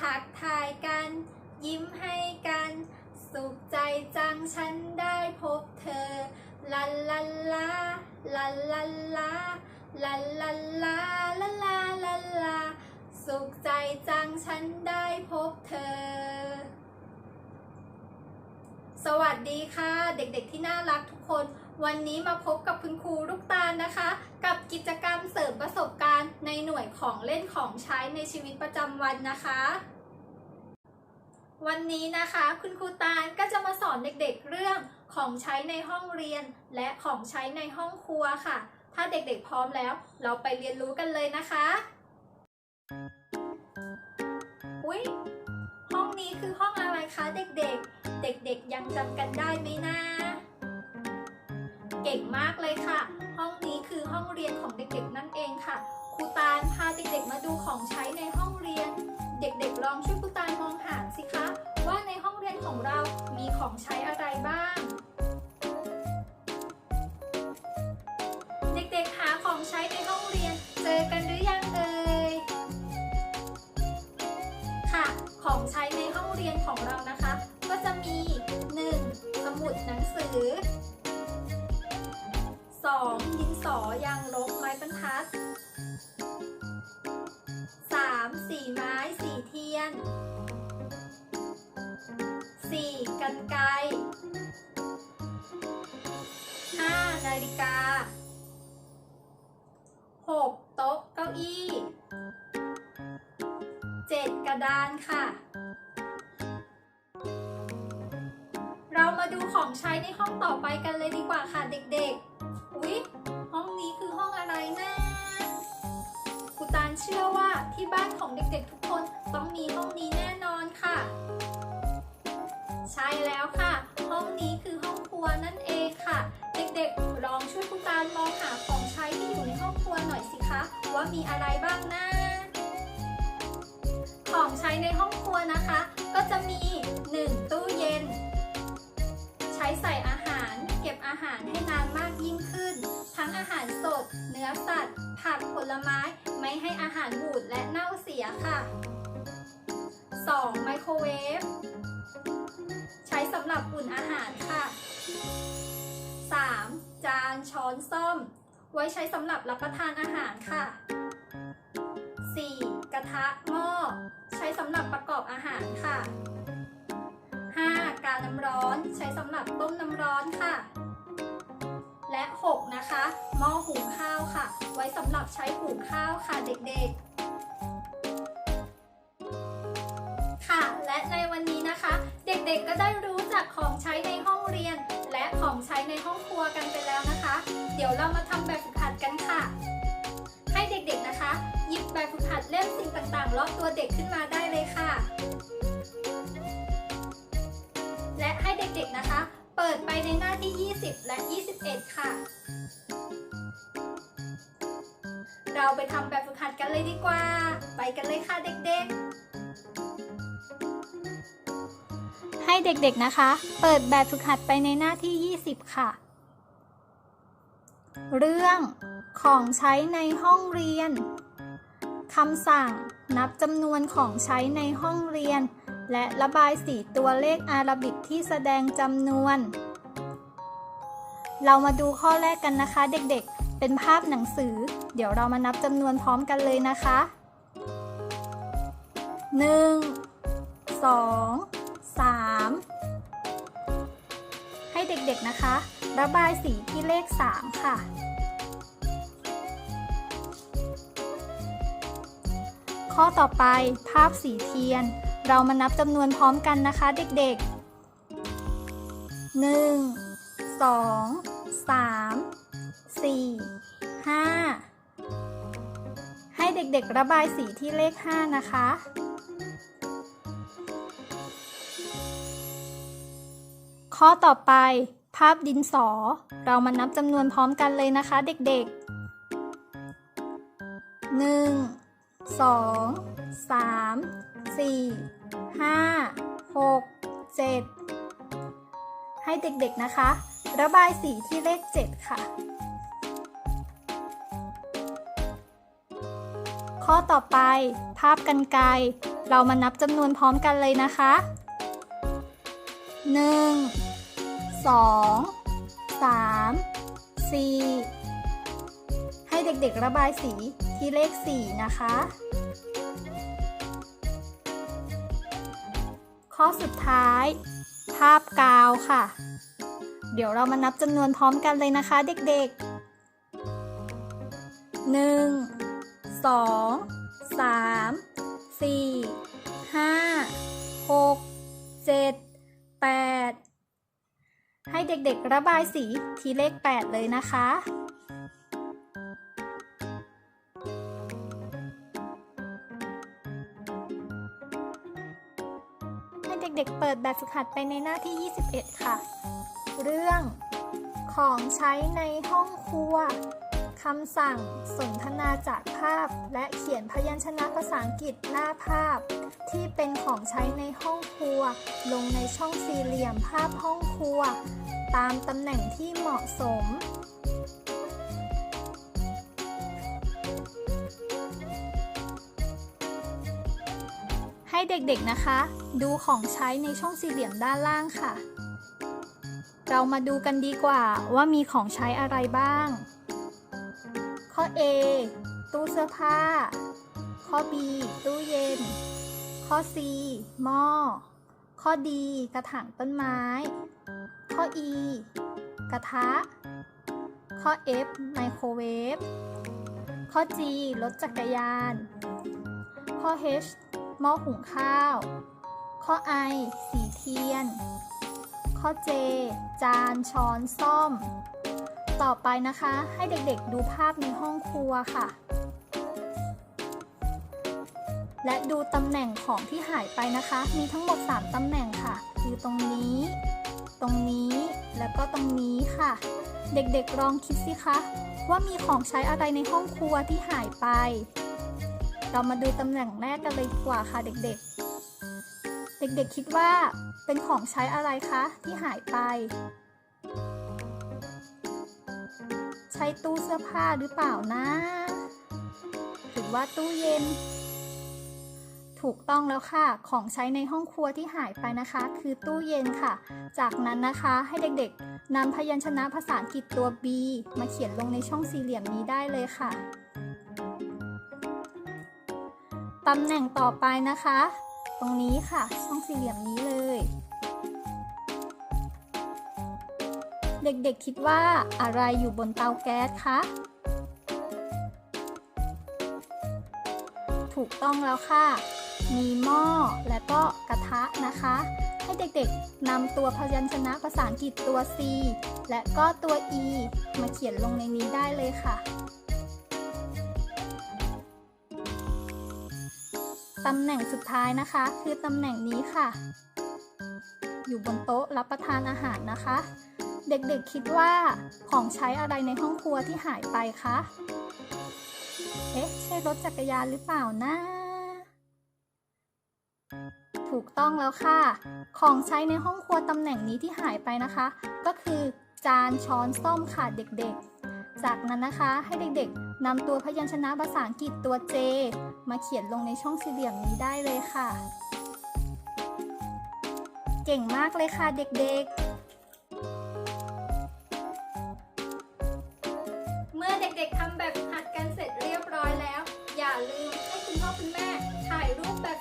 ทักทายกัน ยิ้มให้กัน สุขใจจังฉันได้พบเธอลันลันลาลันลันลาลันลันลาลาลาลาลาสุขใจจังฉันได้พบเธอ สวัสดีค่ะ เด็กๆที่น่ารักทุกคน วันนี้มาพบกับคุณครูลูกตาลนะคะ กับกิจกรรมเสริมประสบการณ์ในหน่วยของเล่นของใช้ในชีวิตประจำวันนะคะ วันนี้นะคะคุณครูตาลก็จะมาสอนเด็กๆเรื่องของใช้ในห้องเรียน และของใช้ในห้องครัวค่ะ ถ้าเด็กๆพร้อมแล้ว เราไปเรียนรู้กันเลยนะคะอุ๊ยห้องนี้คือห้องอะไรคะเด็กๆ เด็กๆยังจำกันได้ไหมนะเก่งมากเลยค่ะ ห้องนี้คือห้องเรียนของเด็กๆนั่นเองค่ะครูตาลพาเด็กๆมาดูของใช้ในห้องเรียน เด็กๆลองช่วยครูตาลมอง สิคะ ว่าในห้องเรียนของเรามีของใช้อะไรบ้าง เด็กๆหาของใช้ในห้องเรียนเจอกันหรือยังเอ่ย ค่ะ ของใช้ในห้องเรียนของเรานะคะ ก็จะมี 1. สมุดหนังสือ 2. ดินสอยางลบไม้บรรทัด 3. สีไม้ สีเทียนันไกร 5. นาฬิกา 6. โต๊ะเก้าอี้ 7. กระดานค่ะ เรามาดูของใช้ในห้องต่อไปกันเลยดีกว่าค่ะเด็กๆ อุ๊ย ห้องนี้คือห้องอะไรนะครูตานเชื่อว่าที่บ้านของเด็กๆทุกคนต้องมีห้องนี้แน่นอนค่ะ ใช่แล้วค่ะ ห้องนี้คือห้องครัวนั่นเองค่ะ เด็กๆลองช่วยครูตานมองหาของใช้ที่อยู่ในห้องครัวหน่อยสิคะ ว่ามีอะไรบ้างนะของใช้ในห้องครัวนะคะ ก็จะมี 1 ตู้เย็น ใช้ใส่อาหาร เก็บอาหารให้นานมากยิ่งขึ้น ทั้งอาหารสด เนื้อสัตว์ ผักผลไม้ ไม่ให้อาหารบูดและเน่าเสียค่ะ 2. ไมโครเวฟ ใช้สำหรับอุ่นอาหารค่ะ 3. จานช้อนซ่อม ไว้ใช้สำหรับรับประทานอาหารค่ะ 4. กระทะหม้อ ใช้สำหรับประกอบอาหารค่ะ 5. กาน้ำร้อนใช้สำหรับต้มน้ำร้อนค่ะ และ 6 นะคะหม้อหุงข้าวค่ะ ไว้สำหรับใช้หุงข้าวค่ะเด็กๆ ด็กๆ ก็ได้รู้จักของใช้ในห้องเรียน และของใช้ในห้องครัวกันไปแล้วนะคะ เดี๋ยวเรามาทำแบบฝึกหัดกันค่ะ ให้เด็กๆนะคะ หยิบแบบฝึกหัดเล่มสิ่งต่างๆ รอบตัวเด็กขึ้นมาได้เลยค่ะ และให้เด็กๆนะคะ เปิดไปในหน้าที่ 20 และ 21 ค่ะ เราไปทำแบบฝึกหัดกันเลยดีกว่า ไปกันเลยค่ะเด็กๆ ให้เด็กๆนะคะ เปิดแบบฝึกหัดไปในหน้าที่ 20 ค่ะ เรื่องของใช้ในห้องเรียนคำสั่งนับจำนวนของใช้ในห้องเรียน และระบายสีตัวเลขอาราบิกที่แสดงจำนวน เรามาดูข้อแรกกันนะคะ เด็กๆ เป็นภาพหนังสือ เดี๋ยวเรามานับจำนวนพร้อมกันเลยนะคะ 1 2 3 ให้เด็กๆนะคะ ระบายสีที่เลข 3 ค่ะ ข้อต่อไปภาพสีเทียน เรามานับจำนวนพร้อมกันนะคะเด็กๆ1 2 3 4 5ให้เด็กๆระบายสีที่เลข5นะคะ ข้อต่อไป ภาพดินสอ เรามานับจำนวนพร้อมกันเลยนะคะเด็กๆ1สองสามสี่ห้าหกเจ็ดให้เด็กๆนะคะ ระบายสีที่เลข 7 ค่ะ ข้อต่อไป ภาพกันไกรเรามานับจำนวนพร้อมกันเลยนะคะ 1 2 3 4ให้เด็กๆระบายสีที่เลข4นะคะ ข้อสุดท้าย ภาพกาวค่ะ เดี๋ยวเรามานับจำนวนพร้อมกันเลยนะคะเด็กๆ1 2 3 ด็กๆ ระบายสีที่เลข 8 เลยนะคะ ให้เด็กๆ เปิดแบบฝึกหัดไปในหน้าที่ 21 ค่ะ เรื่องของใช้ในห้องครัวคำสั่งสนทนาจากภาพ และเขียนพยัญชนะภาษาอังกฤษหน้าภาพ ที่เป็นของใช้ในห้องครัว ลงในช่องสี่เหลี่ยมภาพห้องครัว ตามตำแหน่งที่เหมาะสม ให้เด็กๆนะคะ ดูของใช้ในช่องสี่เหลี่ยมด้านล่างค่ะ เรามาดูกันดีกว่าว่ามีของใช้อะไรบ้าง ข้อ A ตู้เสื้อผ้า ข้อ B ตู้เย็น ข้อ C หม้อ ข้อ D กระถางต้นไม้ ข้อ E กระทะ ข้อ F ไมโครเวฟ ข้อ G รถจักรยาน ข้อ H หม้อหุงข้าว ข้อ I สีเทียน ข้อ J จานช้อนซ่อม ต่อไปนะคะให้เด็กๆดูภาพในห้องครัวค่ะ และดูตำแหน่งของที่หายไปนะคะ มีทั้งหมด 3ตำแหน่งค่ะ คือตรงนี้ ตรงนี้แล้วก็ตรงนี้ค่ะ เด็กๆลองคิดสิคะว่ามีของใช้อะไรในห้องครัวที่หายไป เรามาดูตำแหน่งแรกกันเลยดีกว่าค่ะเด็กๆ เด็กๆคิดว่าเป็นของใช้อะไรคะที่หายไป ใช้ตู้เสื้อผ้าหรือเปล่านะ หรือว่าตู้เย็น ถูกต้องแล้วค่ะ ของใช้ในห้องครัวที่หายไปนะคะ คือตู้เย็นค่ะ จากนั้นนะคะให้เด็กๆนำพยัญชนะภาษาอังกฤษตัว B มาเขียนลงในช่องสี่เหลี่ยมนี้ได้เลยค่ะตำแหน่งต่อไปนะคะ ตรงนี้ค่ะ ช่องสี่เหลี่ยมนี้เลย เด็กๆคิดว่าอะไรอยู่บนเตาแก๊สคะถูกต้องแล้วค่ะ มีหม้อและก็กระทะนะคะ ให้เด็กๆนำตัวพยัญชนะภาษาอังกฤษตัว C และก็ตัว E มาเขียนลงในนี้ได้เลยค่ะตำแหน่งสุดท้ายนะคะ คือตำแหน่งนี้ค่ะ อยู่บนโต๊ะรับประทานอาหารนะคะ เด็กๆคิดว่าของใช้อะไรในห้องครัวที่หายไปคะ เอ๊ะ ใช่รถจักรยานหรือเปล่านะ ถูกต้องแล้วค่ะ ของใช้ในห้องครัวตำแหน่งนี้ที่หายไปนะคะ ก็คือจานช้อนส้อมค่ะเด็กๆ จากนั้นนะคะให้เด็กๆนำตัวพยัญชนะภาษาอังกฤษตัว J มาเขียนลงในช่องสี่เหลี่ยมนี้ได้เลยค่ะ เก่งมากเลยค่ะเด็กๆเมื่อเด็กๆทำแบบหัดกันเสร็จเรียบร้อยแล้ว อย่าลืมให้คุณพ่อคุณแม่ถ่ายรูปแบบ